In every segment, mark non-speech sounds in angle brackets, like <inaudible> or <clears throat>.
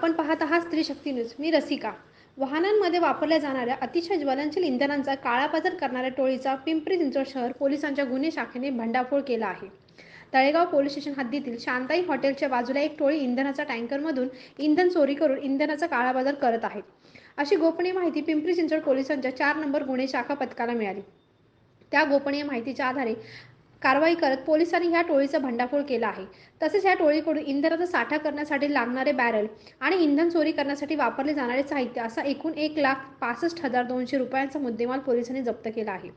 आपण पाहत आहात स्त्री शक्ती न्यूज. मी रसिका. वाहनांमध्ये वापरल्या जाणाऱ्या अतिशय ज्वलनशील इंधनांचा काळाबाजार करणाऱ्या टोळीचा पिंपरी चिंचवड शहर पोलिसांच्या गुन्हे शाखेने भंडाफोड केला आहे. तळेगाव पोलीस स्टेशन हद्दीतील शांताई हॉटेलच्या बाजूला एक टोळी इंधनाच्या टँकरमधून इंधन चोरी करून इंधनाचा काळाबाजार करत आहे. अशी गोपनीय माहिती पिंपरी चिंचवड पोलिसांच्या चार नंबर गुन्हे शाखा पथकाला मिळाली. त्या गोपनीय माहितीच्या आधारे कारवाई करत पोलिसांनी ह्या टोळीचा भंडाफोड केला आहे. तसेच ह्या टोळीकडून इंधनाचा साठा करण्यासाठी लागणारे बॅरल आणि इंधन चोरी करण्यासाठी वापरले जाणारे साहित्य असा एकूण एक लाख पासष्ट हजार दोनशे रुपयांचा मुद्देमाल पोलिसांनी जप्त केला आहे.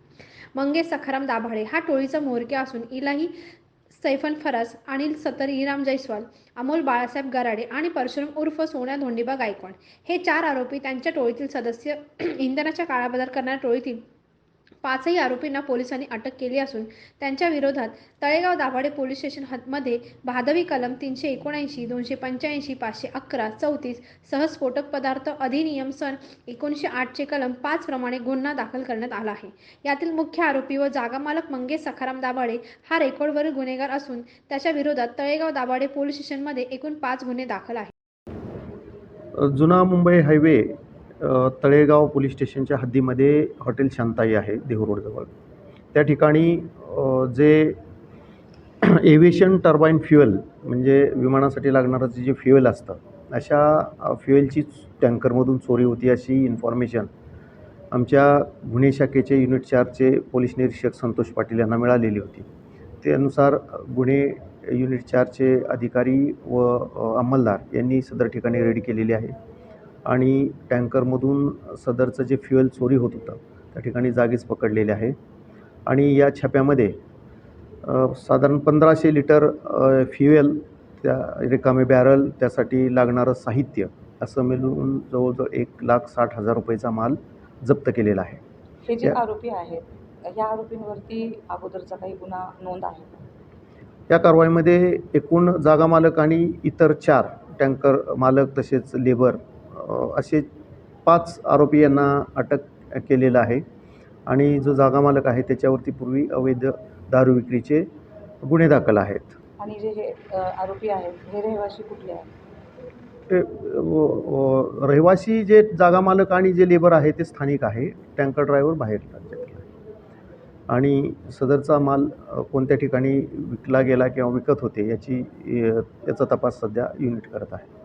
मंगेश सखाराम दाभाडे हा टोळीचा म्होरक्या असून इलाही सैफन फराज अनिल सतर इराम जयस्वाल अमोल बाळासाहेब गराडे आणि परशुराम उर्फ सोन्या धोंडीबा गायकवाड हे चार आरोपी त्यांच्या टोळीतील सदस्य <clears throat> इंधनाच्या काळाबाजार करणाऱ्या टोळीतील पाचही आरोपींना पोलिसांनी अटक केली असून त्यांच्या विरोधात तळेगाव दाभाडे पोलीस स्टेशन हद्दमध्ये भादवी कलम तीनशे एकोणऐंशी दोनशे पंच्याऐंशी पाचशे अकरा चौतीस सहस्फोटक पदार्थ अधिनियम सन एकोणीसशे आठचे कलम पाच प्रमाणे गुन्हा दाखल करण्यात आला आहे. यातील मुख्य आरोपी व जागामालक मंगेश सखाराम दाभाडे हा रेकॉर्डवरील गुन्हेगार असून त्याच्या विरोधात तळेगाव दाभाडे पोलीस स्टेशनमध्ये एकूण पाच गुन्हे दाखल आहेत. जुना मुंबई हायवे तळेगाव पोलीस स्टेशनच्या हद्दीमध्ये हॉटेल शांताई आहे देहू रोडजवळ. त्या ठिकाणी जे <clears throat> एव्हिएशन टर्बाईन फ्युएल म्हणजे विमानासाठी लागणारं जे फ्युएल असतं अशा फ्युएलची टँकरमधून चोरी होती अशी इन्फॉर्मेशन आमच्या गुन्हे शाखेचे युनिट चारचे पोलीस निरीक्षक संतोष पाटील यांना मिळालेली होती. त्यानुसार गुन्हे युनिट चारचे अधिकारी व अंमलदार यांनी सदर ठिकाणी रेडी केलेली आहे. आणि टँकरमधून सदरचं जे फ्युएल चोरी होत होतं त्या ठिकाणी जागीच पकडलेले आहे आणि या छाप्यामध्ये साधारण पंधराशे लिटर फ्युएल त्या रिकामे बॅरल त्यासाठी लागणारं साहित्य असं मिळून जवळजवळ एक लाख साठ हजार रुपयेचा माल जप्त केलेला आहे हे जे या- आरोपी आहेत ह्या आरोपींवरती अगोदरचा काही गुन्हा नोंद आहे? या कारवाईमध्ये एकूण जागा मालक आणि इतर चार टँकर मालक तसेच लेबर असे पाच आरोपी यांना अटक केलेलं आहे. आणि जो जागा मालक आहे त्याच्यावरती पूर्वी अवैध दारू विक्रीचे गुन्हे दाखल आहेत. आणि जे हे आरोपी आहेत हे रहिवासी कुठले आहेत? ते रहिवासी जे जागा मालक आणि जे लेबर आहे ते स्थानिक आहे. टँकर ड्रायव्हर बाहेर राज्यातला आहे. आणि सदरचा माल अ, कोणत्या ठिकाणी विकला गेला किंवा विकत होते याची अ, याचा तपास सध्या युनिट करत आहे.